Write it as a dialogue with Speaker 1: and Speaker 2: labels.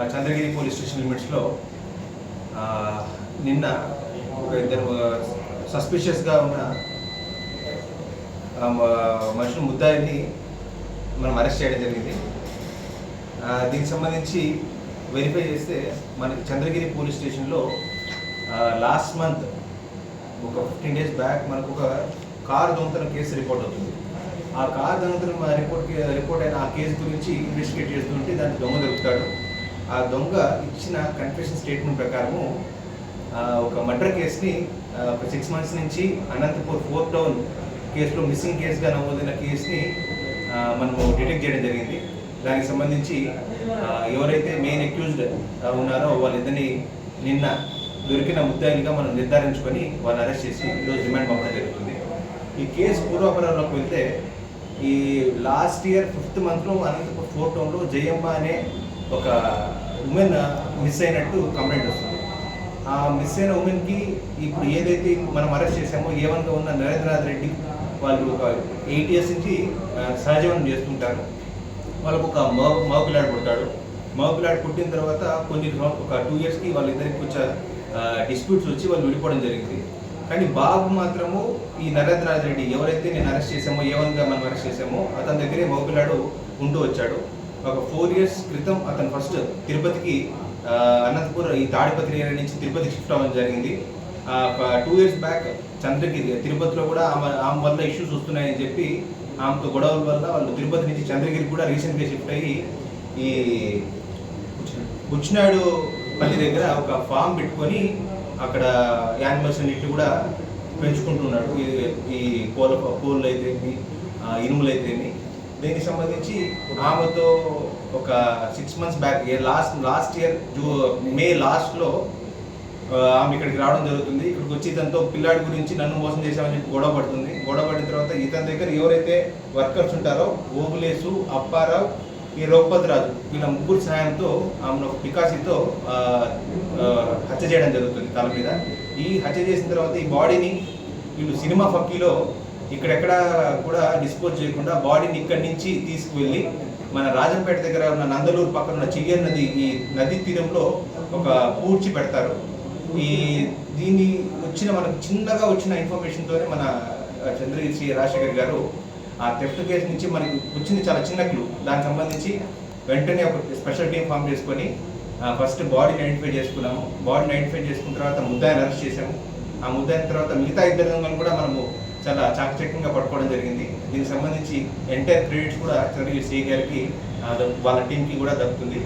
Speaker 1: ఆ, Chandragiri police station లిమిట్స్లో నిన్న ఒక ఇద్దరు సస్పిషియస్గా ఉన్న మనుషులు ముద్దాయిని మనం అరెస్ట్ చేయడం జరిగింది. దీనికి సంబంధించి వెరిఫై చేస్తే మనకి చంద్రగిరి పోలీస్ స్టేషన్లో లాస్ట్ మంత్ ఒక ఫిఫ్టీన్ డేస్ బ్యాక్ మనకు ఒక కార్ దొంగతనం కేసు రిపోర్ట్ అవుతుంది. ఆ కార్ దొంగతనం రిపోర్ట్ రిపోర్ట్ అయిన ఆ కేసు గురించి ఇన్వెస్టిగేట్ చేస్తుంటే దాన్ని దొంగ దొరుకుతాడు. ఆ దొంగ ఇచ్చిన కన్ఫెషన్ స్టేట్మెంట్ ప్రకారము ఒక మర్డర్ కేసుని ఒక సిక్స్ మంత్స్ నుంచి అనంతపూర్ ఫోర్ టౌన్ కేసులో మిస్సింగ్ కేసుగా నమోదైన కేసుని మనము డిటెక్ట్ చేయడం జరిగింది. దానికి సంబంధించి ఎవరైతే మెయిన్ అక్యూజ్డ్ ఉన్నారో వాళ్ళిద్దరిని నిన్న దొరికిన ముద్దాయిలుగా మనం నిర్ధారించుకొని వాళ్ళని అరెస్ట్ చేసి ఈరోజు రిమాండ్ పంపడం జరుగుతుంది. ఈ కేసు పూర్వాపరంలోకి వెళ్తే ఈ లాస్ట్ ఇయర్ ఫిఫ్త్ మంత్లో అనంతపూర్ ఫోర్ టౌన్లో జయమ్మ అనే ఒక ఉమెన్ మిస్ అయినట్టు కంప్లైంట్ వస్తుంది. ఆ మిస్ అయిన ఉమెన్కి ఇప్పుడు ఏదైతే మనం అరెస్ట్ చేసామో ఏవన్గా ఉన్న నరేంద్రనాథ్ రెడ్డి వాళ్ళు ఒక ఎయిట్ ఇయర్స్ నుంచి సహజీవనం చేస్తుంటారు. వాళ్ళకు ఒక మగ మగ పిల్లాడు పుడతాడు. మగ పిల్లాడు పుట్టిన తర్వాత కొన్ని ఒక టూ ఇయర్స్కి వాళ్ళిద్దరికి కొంచెం డిస్ప్యూట్స్ వచ్చి వాళ్ళు విడిపోవడం జరిగింది. కానీ బాబు మాత్రము ఈ నరేంద్రనాథ్ రెడ్డి ఎవరైతే నేను అరెస్ట్ చేసామో ఏవన్గా మనం అరెస్ట్ చేసామో అతని దగ్గరే మగ పిల్లాడు ఉంటూ వచ్చాడు. ఒక ఫోర్ ఇయర్స్ క్రితం అతను ఫస్ట్ తిరుపతికి అనంతపురం ఈ తాడిపత్రి ఏరియా నుంచి తిరుపతికి షిఫ్ట్ అవ్వడం జరిగింది. టూ ఇయర్స్ బ్యాక్ చంద్రగిరి తిరుపతిలో కూడా ఆమె ఆమె వల్ల ఇష్యూస్ వస్తున్నాయని చెప్పి ఆమెతో గొడవల వల్ల వాళ్ళు తిరుపతి నుంచి చంద్రగిరి కూడా రీసెంట్గా షిఫ్ట్ అయ్యి ఈ బుచ్చినాడు పల్లి దగ్గర ఒక ఫామ్ పెట్టుకొని అక్కడ యానిమల్స్ అన్నిటి కూడా పెంచుకుంటున్నాడు. ఈ ఈ కోళ్ళ కోళ్ళు అయితేమి ఇనుములు అయితేమి దీనికి సంబంధించి ఆమెతో ఒక six months back last last year zoo మే లాస్ట్లో ఆమె ఇక్కడికి రావడం జరుగుతుంది. ఇక్కడికి వచ్చి ఇతనితో పిల్లాడి గురించి నన్ను మోసం చేశామని చెప్పి గొడవ పడుతుంది. గొడవ పడిన తర్వాత ఇతని దగ్గర ఎవరైతే వర్కర్స్ ఉంటారో ఓబులేసు అప్పారావు ఈ రఘుపతి రాజు వీళ్ళ ముగ్గురు సహాయంతో ఆమెను ఒక పికాసితో హత్య చేయడం జరుగుతుంది తల మీద. ఈ హత్య చేసిన తర్వాత ఈ బాడీని వీళ్ళు సినిమా ఫక్కీలో ఇక్కడెక్కడ కూడా డిస్పోజ్ చేయకుండా బాడీని ఇక్కడి నుంచి తీసుకువెళ్ళి మన రాజంపేట దగ్గర ఉన్న నందలూరు పక్కన ఉన్న చెయ్యర్ నది ఈ నది తీరంలో ఒక పూడ్చి పెడతారు. ఈ దీన్ని వచ్చిన మనకు చిన్నగా వచ్చిన ఇన్ఫర్మేషన్తోనే మన చంద్రగిరి శ్రీ రాజశేఖర్ గారు ఆ థెఫ్ట్ కేసు నుంచి మనకి వచ్చింది చాలా చిన్న క్లూ దానికి సంబంధించి వెంటనే ఒక స్పెషల్ టీం ఫామ్ చేసుకొని ఫస్ట్ బాడీని ఐడెంటిఫై చేసుకున్నాము. బాడీని ఐడెంటిఫై చేసుకున్న తర్వాత ముద్దాయిని అరెస్ట్ చేసాము ఆ ముద్దాయిన తర్వాత మిగతా ఇద్దరు కూడా మనము చాలా చాకచక్యంగా పట్టుకోవడం జరిగింది. దీనికి సంబంధించి ఎంటైర్ క్రెడిట్స్ కూడా చంద్రగిరి సిఐ గారికి వాళ్ళ టీంకి కూడా దక్కుతుంది.